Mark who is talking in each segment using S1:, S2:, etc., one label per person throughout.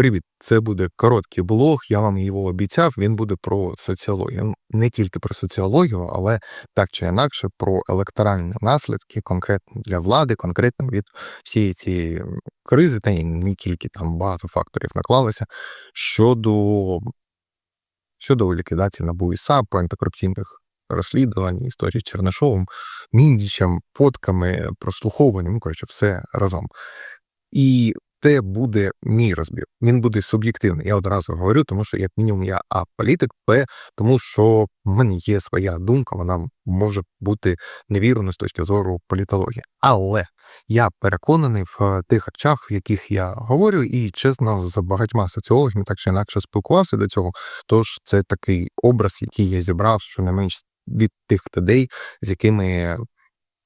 S1: Привіт, це буде короткий блог. Я вам його обіцяв. Він буде про соціологію. Ну, Не тільки про соціологію, але так чи інакше про електоральні наслідки, конкретно для влади, конкретно від всієї цієї кризи, та не тільки там багато факторів наклалося щодо щодо ліквідації НАБУ і САП, антикорупційних розслідувань, історії з Чернишовим, Міндічем, фотками, прослуховуванням, ну коротше, все разом. І це буде мій розбір. Він буде суб'єктивний. Я одразу говорю, тому що як мінімум я а політик, Б, тому що в мене є своя думка, вона може бути невірною з точки зору політології. Але я переконаний в тих речах, в яких я говорю, і чесно, з багатьма соціологами так чи інакше спілкувався до цього. Тож це такий образ, який я зібрав, що не менш від тих людей, з якими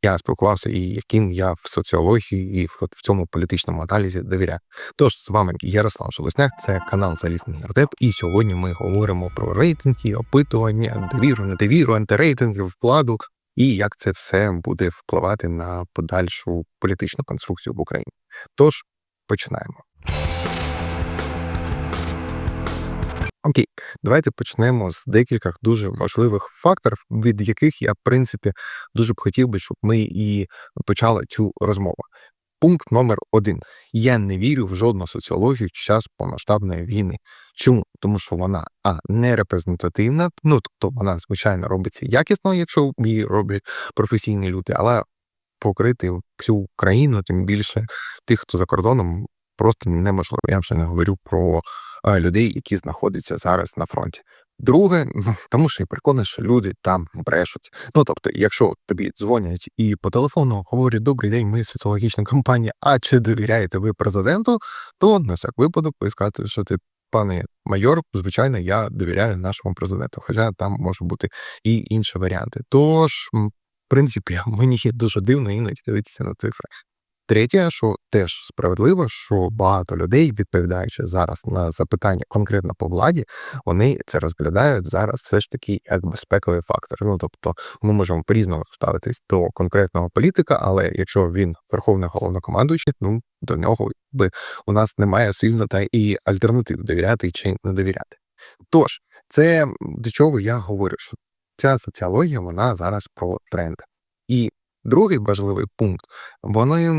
S1: я спілкувався і яким я в соціології і в, в цьому політичному аналізі довіряю. Тож з вами Ярослав Шелесняк, це канал Залізний Нардеп, і сьогодні ми говоримо про рейтинги, опитування, довіру, недовіру, антирейтинги, вкладу і як це все буде впливати на подальшу політичну конструкцію в Україні. Тож починаємо. Окей, давайте почнемо з декількох дуже важливих факторів, від яких я, в принципі, дуже б хотів би, щоб ми і почали цю розмову. Пункт номер один: я не вірю в жодну соціологію в час повномасштабної війни. Чому? Тому що вона а не репрезентативна, ну тобто вона звичайно робиться якісно, якщо її роблять професійні люди, але покрити всю країну, тим більше тих, хто за кордоном, просто неможливо. Я вже не говорю про людей, які знаходяться зараз на фронті. Друге, тому що я переконаний, що люди там брешуть. Ну тобто, якщо тобі дзвонять і по телефону говорять добрий день, ми соціологічна компанія, а чи довіряєте ви президенту, то на всяк випадок ви скажете, що ти. Пане майор, звичайно, я довіряю нашому президенту, хоча там можуть бути і інші варіанти. Тож, в принципі, мені є дуже дивно іноді дивитися на цифри. Третє, що теж справедливо, що багато людей, відповідаючи зараз на запитання конкретно по владі, вони це розглядають зараз все ж таки як безпековий фактор. Ну тобто, ми можемо по-різному ставитись до конкретного політика, але якщо він верховний головнокомандуючий, ну до нього би у нас немає сильно та і альтернатив довіряти чи не довіряти. Тож, це до чого я говорю, що ця соціологія вона зараз про тренд. І Другий важливий пункт, вони,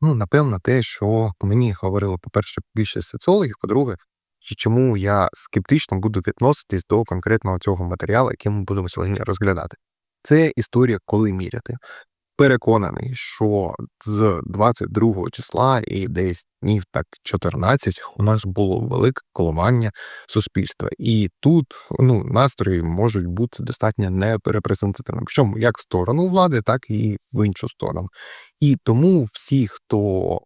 S1: ну, напевно, те, що мені говорили, по-перше, більше соціологів, по-друге, чому я скептично буду відноситись до конкретного цього матеріалу, який ми будемо сьогодні розглядати. Це історія, коли міряти переконаний, що з 22 числа і десь днів так 14 у нас було велике коливання суспільства, і тут ну настрої можуть бути достатньо неперепрезентативними. Причому як в сторону влади, так і в іншу сторону. І тому всі, хто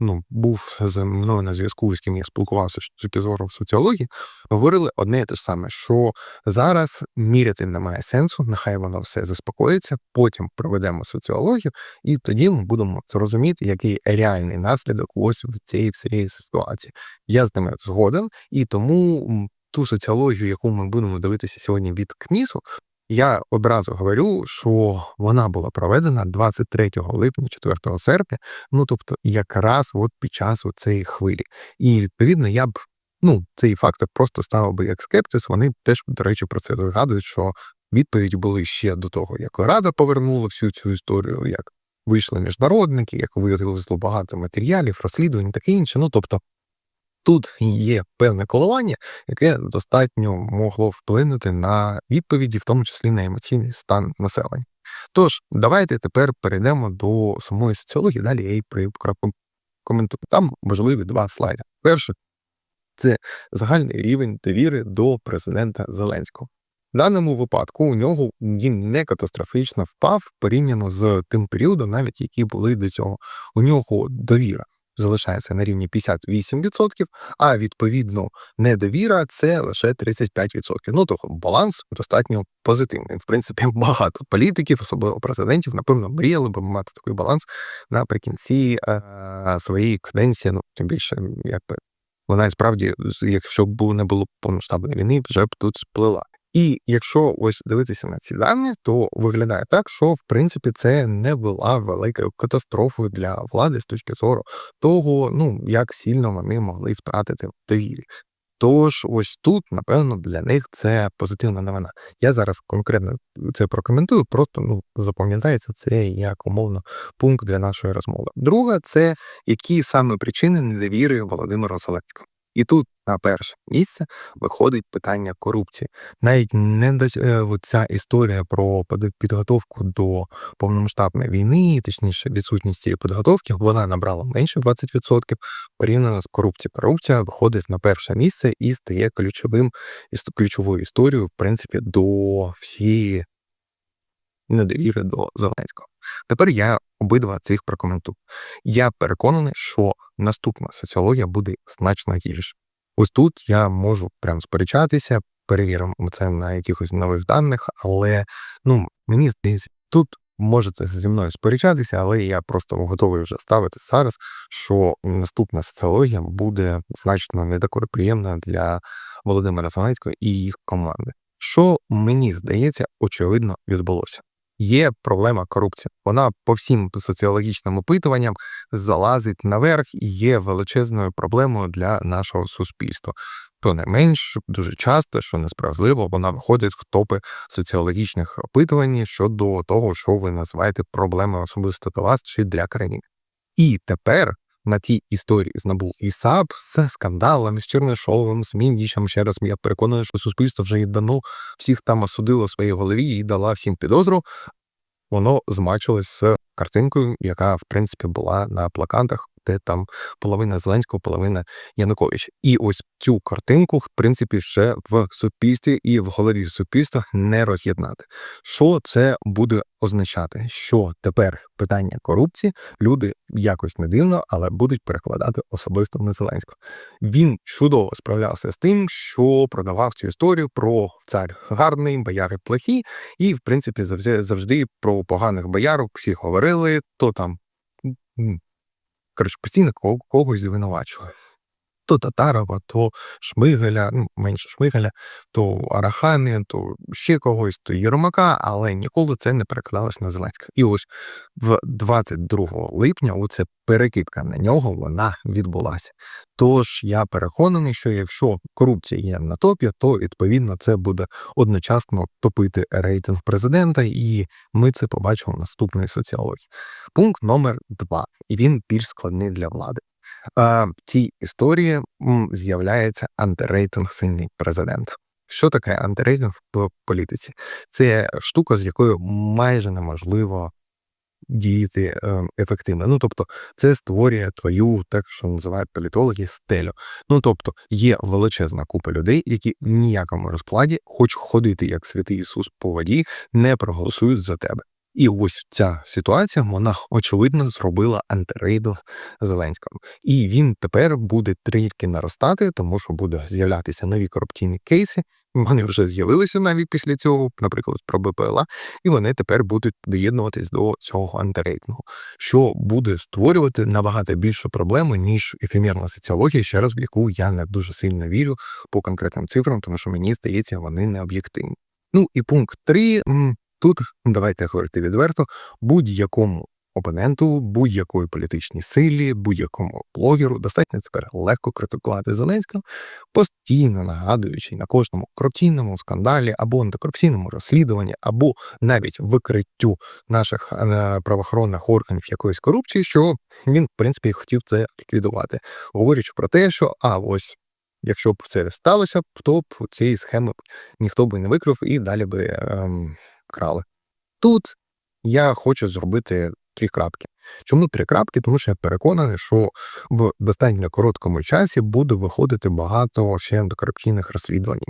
S1: ну, був з мною на зв'язку, з ким я спілкувався з точки зору соціології, говорили одне і те ж саме, що зараз міряти немає сенсу, нехай воно все заспокоїться, потім проведемо соціологію, і тоді ми будемо зрозуміти, який реальний наслідок ось в цієї всієї ситуації. Я з ними згоден, і тому ту соціологію, яку ми будемо дивитися сьогодні від КМІСу, я одразу говорю, що вона була проведена 23 липня, 4 серпня, ну тобто якраз от під час цієї хвилі. І відповідно я б ну цей фактор просто ставив би як скептис. Вони теж, до речі, про це згадують, що відповідь були ще до того, як Рада повернула всю цю історію, як вийшли міжнародники, як вивезло багато матеріалів, розслідувань, таке інше. Ну тобто Тут є певне коливання, яке достатньо могло вплинути на відповіді, в тому числі на емоційний стан населення. Тож, давайте тепер перейдемо до самої соціології, далі я її коментую. Там важливі два слайди. Перше, це загальний рівень довіри до президента Зеленського. В даному випадку у нього він не катастрофічно впав порівняно з тим періодом, навіть які були до цього. У нього довіра залишається на рівні 58%, а відповідно недовіра це лише 35%. Ну тобто баланс достатньо позитивний. В принципі, багато політиків, особливо президентів, напевно, мріяли би мати такий баланс наприкінці е, своєї каденції. Ну тим більше, якби вона і справді, якщо б не було повноштабної війни, вже б тут сплила. І якщо ось дивитися на ці дані, то виглядає так, що в принципі це не була великою катастрофою для влади з точки зору того, ну як сильно вони могли втратити довірі. Тож ось тут, напевно, для них це позитивна новина. Я зараз конкретно це прокоментую, просто ну запам'ятається це як умовно пункт для нашої розмови. Друга це які саме причини недовіри Володимира Зеленського. І тут на перше місце виходить питання корупції. Навіть не до е, ця історія про підготовку до повномасштабної війни, точніше, відсутність цієї підготовки, вона набрала менше 20% порівняно з корупцією. Корупція виходить на перше місце і стає ключовим ключовою історією, в принципі, до всієї недовіри до Зеленського. Тепер я обидва цих прокоментую. Я переконаний, що наступна соціологія буде значно гірше. Ось тут я можу прям сперечатися, перевіримо це на якихось нових даних, але ну мені здається, тут можете зі мною сперечатися, але я просто готовий вже ставити зараз, що наступна соціологія буде значно не такою приємною для Володимира Зеленського і їх команди. Що мені здається, очевидно відбулося. Є проблема корупції. Вона по всім соціологічним опитуванням залазить наверх і є величезною проблемою для нашого суспільства. То не менш дуже часто, що несправедливо, вона виходить в топи соціологічних опитувань щодо того, що ви називаєте проблемою особисто до вас чи для країни. І тепер на тій історії з НАБУ і САП з скандалами, з Чернишовим, з Міндічем, ще раз я переконаний, що суспільство вже і дано всіх там осудило в своїй голові і дала всім підозру. Воно змачилось з картинкою, яка в принципі була на плакатах, де там половина Зеленського, половина Януковича. І ось цю картинку, в принципі, ще в суспільстві і в голові суспільства не роз'єднати. Що це буде означати? Що тепер питання корупції люди якось не дивно, але будуть перекладати особисто на Зеленського. Він чудово справлявся з тим, що продавав цю історію про цар гарний, бояри плохі, і в принципі завжди завжди про поганих боярок всі говорили, то там коротше, постійно кого- когось звинувачували. То Татарова, то Шмигаля, ну менше Шмигаля, то Арахамі, то ще когось, то Єрмака, але ніколи це не перекладалось на Зеленського. І ось в 22 липня оце перекидка на нього вона відбулася. Тож я переконаний, що якщо корупція є на топі, то відповідно це буде одночасно топити рейтинг президента, і ми це побачимо в наступної соціології. Пункт номер два, і він більш складний для влади. В цій історії з'являється антирейтинг сильний президента. Що таке антирейтинг в політиці? Це штука, з якою майже неможливо діяти е, ефективно. Ну тобто, це створює твою, так що називають політологи, стелю. Ну тобто, є величезна купа людей, які в ніякому розкладі, хоч ходити як святий Ісус по воді, не проголосують за тебе. І ось ця ситуація вона очевидно зробила антирейдинг Зеленському. І він тепер буде трішки наростати, тому що буде з'являтися нові корупційні кейси. Вони вже з'явилися навіть після цього, наприклад, про БПЛА, і вони тепер будуть доєднуватись до цього антирейтингу, що буде створювати набагато більшу проблему, ніж ефемерна соціологія, ще раз в яку я не дуже сильно вірю по конкретним цифрам, тому що мені здається, вони не об'єктивні. Ну і пункт 3. Тут давайте говорити відверто, будь-якому опоненту, будь-якої політичній силі, будь-якому блогеру достатньо тепер легко критикувати Зеленського, постійно нагадуючи на кожному корупційному скандалі або антикорупційному розслідуванні, або навіть викриттю наших е, правоохоронних органів якоїсь корупції, що він, в принципі, хотів це ліквідувати, говорячи про те, що а ось. Якщо б це сталося, то б цієї схеми ніхто би не викрив і далі би ем, крали. Тут я хочу зробити три крапки. Чому три крапки? Тому що я переконаний, що в достатньо короткому часі буде виходити багато ще антикорупційних розслідувань.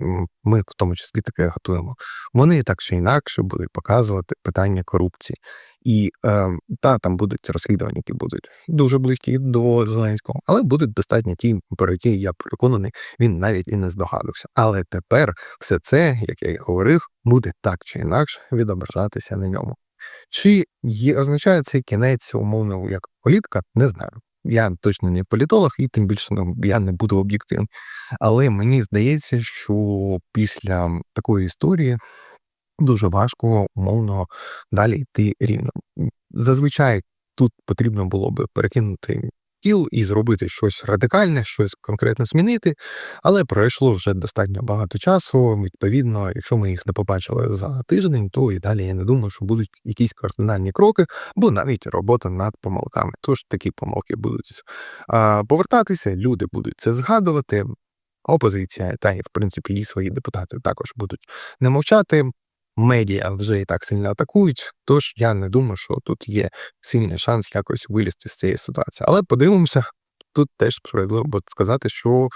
S1: Ми в тому числі таке готуємо. Вони так чи інакше будуть показувати питання корупції. І е, та там будуть розслідування, які будуть дуже близькі до Зеленського, але будуть достатньо ті, про які я переконаний, він навіть і не здогадувався. Але тепер все це, як я і говорив, буде так чи інакше відображатися на ньому. Чи означає цей кінець умовно як політика, не знаю. я точно не політолог, і тим більше ну, я не буду об'єктивним. Але мені здається, що після такої історії дуже важко умовно далі йти рівно. Зазвичай тут потрібно було би перекинути тіл і зробити щось радикальне, щось конкретно змінити, але пройшло вже достатньо багато часу. Відповідно, якщо ми їх не побачили за тиждень, то і далі я не думаю, що будуть якісь кардинальні кроки, бо навіть робота над помилками. Тож такі помилки будуть повертатися, люди будуть це згадувати. Опозиція та і в принципі і свої депутати також будуть не мовчати. Медіа вже і так сильно атакують, тож я не думаю, що тут є сильний шанс якось вилізти з цієї ситуації. Але подивимося, тут теж справедливо сказати, що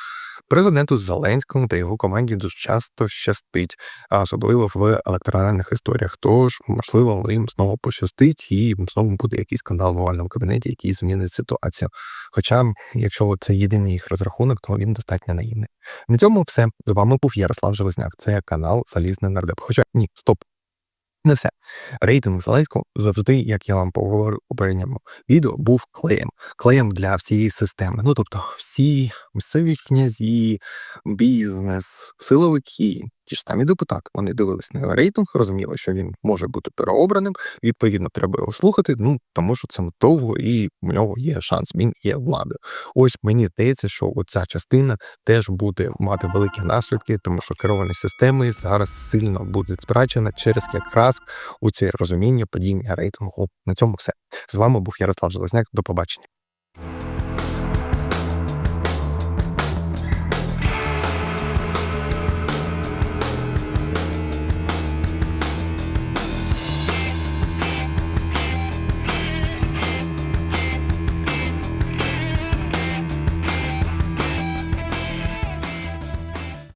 S1: президенту Зеленському та його команді дуже часто щастить, особливо в електоральних історіях. Тож, можливо, їм знову пощастить, і знову буде якийсь скандал в овальному кабінеті, який змінить ситуацію. Хоча, якщо це єдиний їх розрахунок, то він достатньо наївний. На цьому все. З вами був Ярослав Железняк. Це канал Залізний Нардеп. Хоча ні, стоп. Не все. Рейтинг Зеленського завжди, як я вам поговорив у передньому відео, був клеєм. Клеєм для всієї системи. Ну тобто, всі місцеві князі, бізнес, силовики, ті ж самі депутати. Вони дивились на його рейтинг, розуміли, що він може бути переобраним. Відповідно, треба його слухати. Ну тому що це довго і в нього є шанс. Він є владою. Ось мені здається, що оця частина теж буде мати великі наслідки, тому що керовані системи зараз сильно буде втрачена через якраз у це розуміння падіння рейтингу. На цьому все з вами був Ярослав Железняк. До побачення.